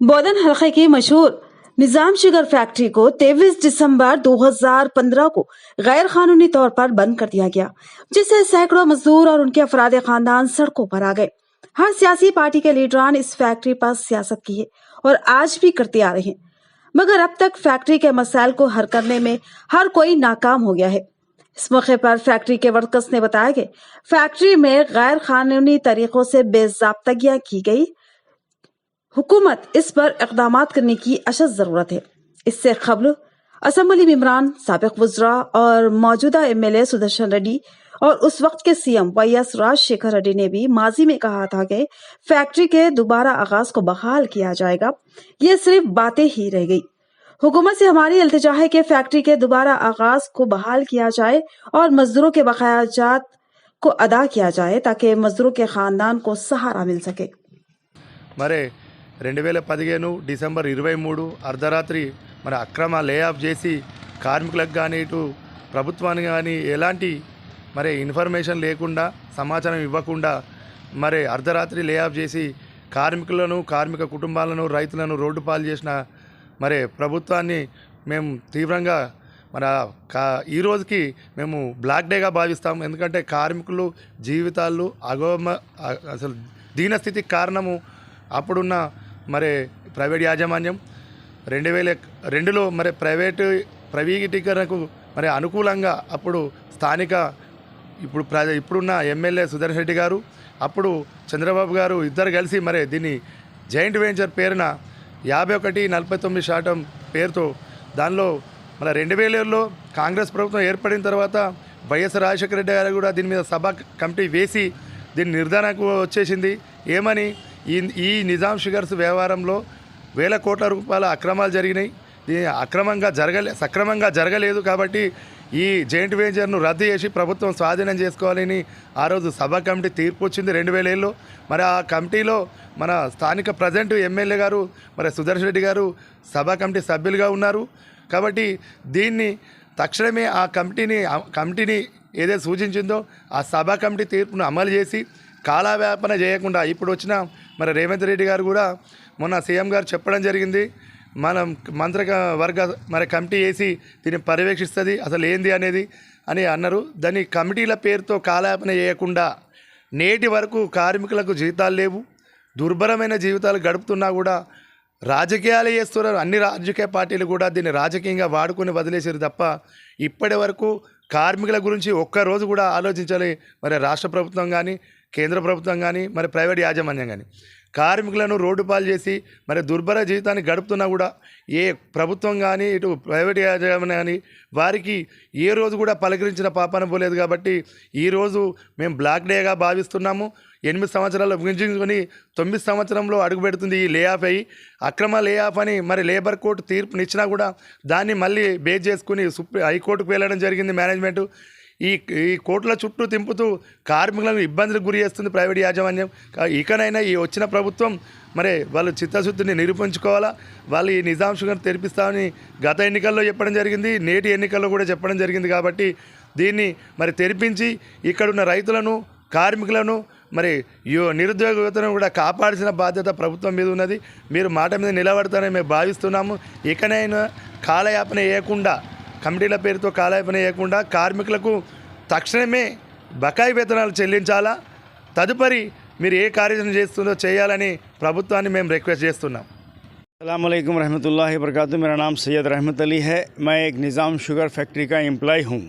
بودن حلقے کی مشہور نظام شگر فیکٹری کو تیویس دسمبر دو ہزار پندرہ کو غیر قانونی طور پر بند کر دیا گیا، جس سے سینکڑوں مزدور اور ان کے افراد خاندان سڑکوں پر آ گئے۔ ہر سیاسی پارٹی کے لیڈران اس فیکٹری پر سیاست کی ہے اور آج بھی کرتے آ رہے ہیں۔ مگر اب تک فیکٹری کے مسائل کو حل کرنے میں ہر کوئی ناکام ہو گیا ہے۔ اس موقع پر فیکٹری کے ورکرس نے بتایا کہ فیکٹری میں غیر قانونی طریقوں سے بے ضابطگیاں کی گئی۔ حکومت اس پر اقدامات کرنے کی اشد ضرورت ہے۔ اس سے قبل اسمبلی ممران سابق وزراء اور موجودہ M L A Sudarshan Reddy اور اس وقت کے C M Y S Rajasekhar Reddy نے بھی ماضی میں کہا تھا کہ فیکٹری کے دوبارہ آغاز کو بحال کیا جائے گا۔ یہ صرف باتیں ہی رہ گئی۔ حکومت سے ہماری التجا ہے کہ فیکٹری کے دوبارہ آغاز کو بحال کیا جائے اور مزدوروں کے بقایا جات کو ادا کیا جائے تاکہ مزدوروں کے خاندان کو سہارا مل سکے۔ రెండు వేల పదిహేను డిసెంబర్ ఇరవై మూడు అర్ధరాత్రి మరి అక్రమ లే ఆఫ్ చేసి కార్మికులకు కానీ ఇటు ప్రభుత్వానికి కానీ ఎలాంటి మరి ఇన్ఫర్మేషన్ లేకుండా సమాచారం ఇవ్వకుండా మరి అర్ధరాత్రి లే ఆఫ్ చేసి కార్మికులను కార్మిక కుటుంబాలను రైతులను రోడ్డు పాలు చేసిన మరి ప్రభుత్వాన్ని మేము తీవ్రంగా మన కా ఈ రోజుకి మేము బ్లాక్ డేగా భావిస్తాము ఎందుకంటే కార్మికులు జీవితాలు అగోమ అసలు దీనస్థితికి కారణము అప్పుడున్న మరి ప్రైవేట్ యాజమాన్యం రెండు వేల రెండులో మరి ప్రైవేటు ప్రైవేటీకరణకు మరి అనుకూలంగా అప్పుడు స్థానిక ఇప్పుడు ప్ర ఇప్పుడున్న ఎమ్మెల్యే సుదర్శన్ రెడ్డి గారు అప్పుడు చంద్రబాబు గారు ఇద్దరు కలిసి మరి దీన్ని జాయింట్ వెంచర్ పేరున యాభై ఒకటి నలభై తొమ్మిది శాతం పేరుతో దానిలో మన రెండు వేలలో కాంగ్రెస్ ప్రభుత్వం ఏర్పడిన తర్వాత వైఎస్ రాజశేఖర రెడ్డి గారు కూడా దీని మీద సభ కమిటీ వేసి దీని నిర్ధారణకు వచ్చేసింది. ఏమని? ఈ ఈ నిజాం షుగర్స్ వ్యవహారంలో వేల కోట్ల రూపాయల అక్రమాలు జరిగినాయి. అక్రమంగా జరగలే సక్రమంగా జరగలేదు కాబట్టి ఈ జాయింట్ వెంచర్ను రద్దు చేసి ప్రభుత్వం స్వాధీనం చేసుకోవాలని ఆ రోజు సభ కమిటీ తీర్పు వచ్చింది రెండు వేల ఏళ్ళు. మరి ఆ కమిటీలో మన స్థానిక ప్రజెంట్ ఎమ్మెల్యే గారు మరి సుదర్శన్ రెడ్డి గారు సభ కమిటీ సభ్యులుగా ఉన్నారు. కాబట్టి దీన్ని తక్షణమే ఆ కమిటీని కమిటీని ఏదైతే సూచించిందో ఆ సభ కమిటీ తీర్పును అమలు చేసి కాలవ్యాపన చేయకుండా ఇప్పుడు వచ్చిన మరి రేవంత్ రెడ్డి గారు కూడా మొన్న సీఎం గారు చెప్పడం జరిగింది. మనం మంత్రి వర్గ మరి కమిటీ వేసి దీన్ని పర్యవేక్షిస్తుంది అసలు ఏంది అనేది అని అన్నారు. దాన్ని కమిటీల పేరుతో కాలయాపన చేయకుండా నేటి వరకు కార్మికులకు జీతాలు లేవు దుర్భరమైన జీవితాలు గడుపుతున్నా కూడా రాజకీయాలు చేస్తున్నారు. అన్ని రాజకీయ పార్టీలు కూడా దీన్ని రాజకీయంగా వాడుకొని వదిలేసారు తప్ప ఇప్పటి వరకు కార్మికుల గురించి ఒక్కరోజు కూడా ఆలోచించాలి. మరి రాష్ట్ర ప్రభుత్వం కానీ కేంద్ర ప్రభుత్వం కానీ మరి ప్రైవేట్ యాజమాన్యం కానీ కార్మికులను రోడ్డు పాలు చేసి మరి దుర్భర జీవితాన్ని గడుపుతున్నా కూడా ఏ ప్రభుత్వం కానీ ఇటు ప్రైవేట్ యాజమాన్యం కానీ వారికి ఏ రోజు కూడా పలకరించిన పాపాన పోలేదు కాబట్టి ఈరోజు మేము బ్లాక్ డేగా భావిస్తున్నాము. ఎనిమిది సంవత్సరాలు విభజించుకొని తొమ్మిది సంవత్సరంలో అడుగుపెడుతుంది ఈ లే ఆఫ్ అయ్యి. అక్రమ లే ఆఫ్ అని మరి లేబర్ కోర్టు తీర్పునిచ్చినా కూడా దాన్ని మళ్ళీ బేస్ చేసుకుని సుప్రీ హైకోర్టుకు వెళ్ళడం జరిగింది మేనేజ్మెంట్. ఈ ఈ కోట్ల చుట్టూ తింపుతూ కార్మికులను ఇబ్బందులకు గురి చేస్తుంది ప్రైవేట్ యాజమాన్యం. ఇకనైనా ఈ వచ్చిన ప్రభుత్వం మరి వాళ్ళు చిత్తశుద్ధిని నిరూపించుకోవాలా? వాళ్ళు ఈ నిజాం షుగర్ తెరిపిస్తామని గత ఎన్నికల్లో చెప్పడం జరిగింది నేటి ఎన్నికల్లో కూడా చెప్పడం జరిగింది కాబట్టి దీన్ని మరి తెరిపించి ఇక్కడున్న రైతులను కార్మికులను మరి యో నిరుద్యోగ యువతను కూడా కాపాడాల్సిన బాధ్యత ప్రభుత్వం మీద ఉన్నది. మీరు మాట మీద నిలబడతారని మేము భావిస్తున్నాము. ఇకనైనా కాలయాపన వేయకుండా కమిటీల పేరుతో కాలాయపన వేయకుండా కార్మికులకు తక్షణమే బకాయి వేతనాలు చెల్లించాలా? తదుపరి మీరు ఏ కార్యాచరణ చేస్తుందో చేయాలని ప్రభుత్వాన్ని మేము రిక్వెస్ట్ చేస్తున్నాం. السلام علیکم ورحمۃ اللہ وبرکاتہ میرا نام سید رحمت علی ہے میں ایک نظام شگر فیکٹری کا امپلائی ہوں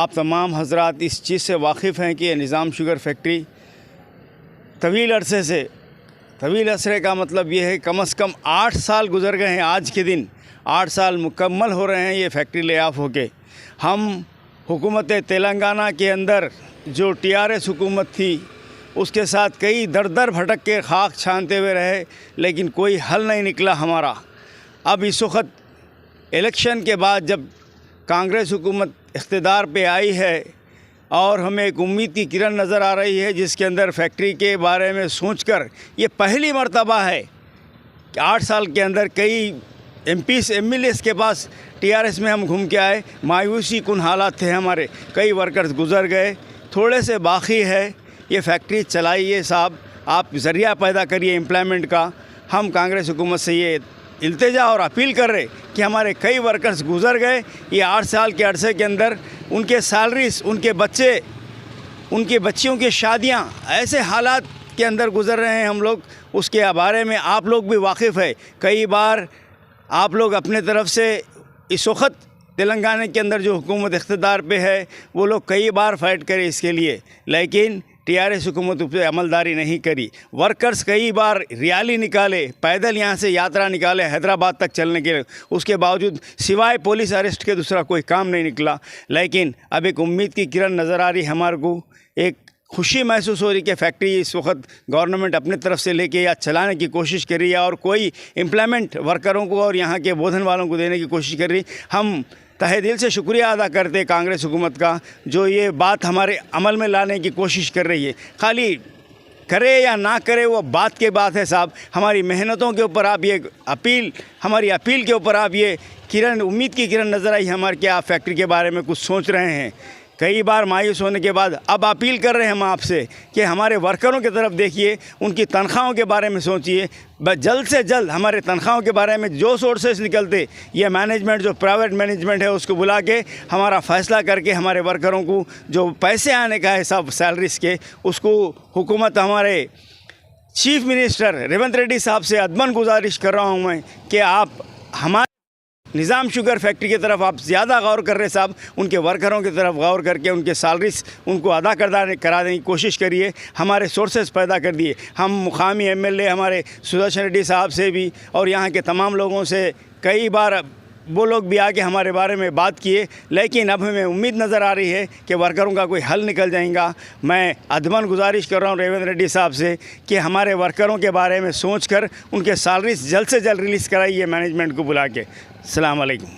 آپ تمام حضرات اس چیز سے واقف ہیں کہ یہ نظام شوگر فیکٹری طویل عرصے سے طویل عرصے کا مطلب یہ ہے کم از کم آٹھ سال گزر گئے ہیں آج کے دن آٹھ سال مکمل ہو رہے ہیں یہ فیکٹری لے آف ہو کے۔ ہم حکومت تلنگانہ کے اندر جو ٹی آر ایس حکومت تھی، اس کے ساتھ کئی در در بھٹک کے خاک چھانتے ہوئے رہے، لیکن کوئی حل نہیں نکلا ہمارا۔ اب اس وقت الیکشن کے بعد جب کانگریس حکومت اقتدار پہ آئی ہے اور ہمیں ایک امید کی کرن نظر آ رہی ہے جس کے اندر فیکٹری کے بارے میں سوچ کر، یہ پہلی مرتبہ ہے کہ آٹھ سال کے اندر کئی ایم پیس ایم ایل کے پاس ٹی آر ایس میں ہم گھوم کے آئے۔ مایوسی کن حالات تھے ہمارے۔ کئی ورکرز گزر گئے۔ تھوڑے سے باقی ہے۔ یہ فیکٹری چلائیے صاحب۔ آپ ذریعہ پیدا کریے امپلائمنٹ کا۔ ہم کانگریس حکومت سے یہ التجا اور اپیل کر رہے کہ ہمارے کئی ورکرز گزر گئے۔ یہ آٹھ سال کے عرصے کے اندر ان کے سیلریز ان کے بچے، ان کے بچیوں کی شادیاں ایسے حالات کے اندر گزر رہے ہیں ہم لوگ۔ اس کے بارے میں آپ لوگ بھی واقف ہے کئی بار آپ لوگ اپنے طرف سے اس وقت تلنگانہ کے اندر جو حکومت اقتدار پہ ہے، وہ لوگ کئی بار فائٹ کرے اس کے لیے، لیکن ٹی آر ایس حکومت پہ عملداری نہیں کری۔ ورکرز کئی بار ریالی نکالے، پیدل یہاں سے یاترا نکالے حیدرآباد تک چلنے کے اس کے باوجود سوائے پولیس اریسٹ کے دوسرا کوئی کام نہیں نکلا۔ لیکن اب ایک امید کی کرن نظر آ رہی ہمارے کو۔ ایک خوشی محسوس ہو رہی کہ فیکٹری اس وقت گورنمنٹ اپنے طرف سے لے کے یا چلانے کی کوشش کر رہی ہے اور کوئی امپلائمنٹ ورکروں کو اور یہاں کے بودھن والوں کو دینے کی کوشش کر رہی۔ ہم تہ دل سے شکریہ ادا کرتے کانگریس حکومت کا، جو یہ بات ہمارے عمل میں لانے کی کوشش کر رہی ہے۔ خالی کرے یا نہ کرے وہ بات کے بات ہے صاحب۔ ہماری محنتوں کے اوپر آپ یہ اپیل، ہماری اپیل کے اوپر آپ یہ کرن، امید کی کرن نظر آئی ہمارے کہ آپ فیکٹری کے بارے میں کچھ سوچ رہے ہیں۔ کئی بار مایوس ہونے کے بعد اب اپیل کر رہے ہیں ہم آپ سے کہ ہمارے ورکروں کی طرف دیکھیے، ان کی تنخواہوں کے بارے میں سوچیے جلد سے جلد ہمارے تنخواہوں کے بارے میں جو سورسز نکلتے، یہ مینجمنٹ جو پرائیویٹ مینجمنٹ ہے، اس کو بلا کے ہمارا فیصلہ کر کے ہمارے ورکروں کو جو پیسے آنے کا حساب سیلریز کے، اس کو حکومت ہمارے چیف منسٹر ریونت ریڈی صاحب سے ادمن گزارش کر رہا ہوں میں کہ آپ نظام شوگر فیکٹری کی طرف آپ زیادہ غور کر رہے صاحب، ان کے ورکروں کی طرف غور کر کے، ان کے سیلریز ان کو ادا کردہ کرا دینے کی کوشش کریے۔ ہمارے سورسز پیدا کر دیے۔ ہم مقامی ایم ایل اے، ہمارے سدرشن ریڈی صاحب سے بھی اور یہاں کے تمام لوگوں سے کئی بار وہ لوگ بھی آ کے ہمارے بارے میں بات کیے، لیکن اب ہمیں امید نظر آ رہی ہے کہ ورکروں کا کوئی حل نکل جائیں گا۔ میں ادمن گزارش کر رہا ہوں ریونت ریڈی صاحب سے کہ ہمارے ورکروں کے بارے میں سوچ کر ان کے سیلریز جلد سے جلد ریلیز کرائیے مینجمنٹ کو بلا کے۔ السلام علیکم۔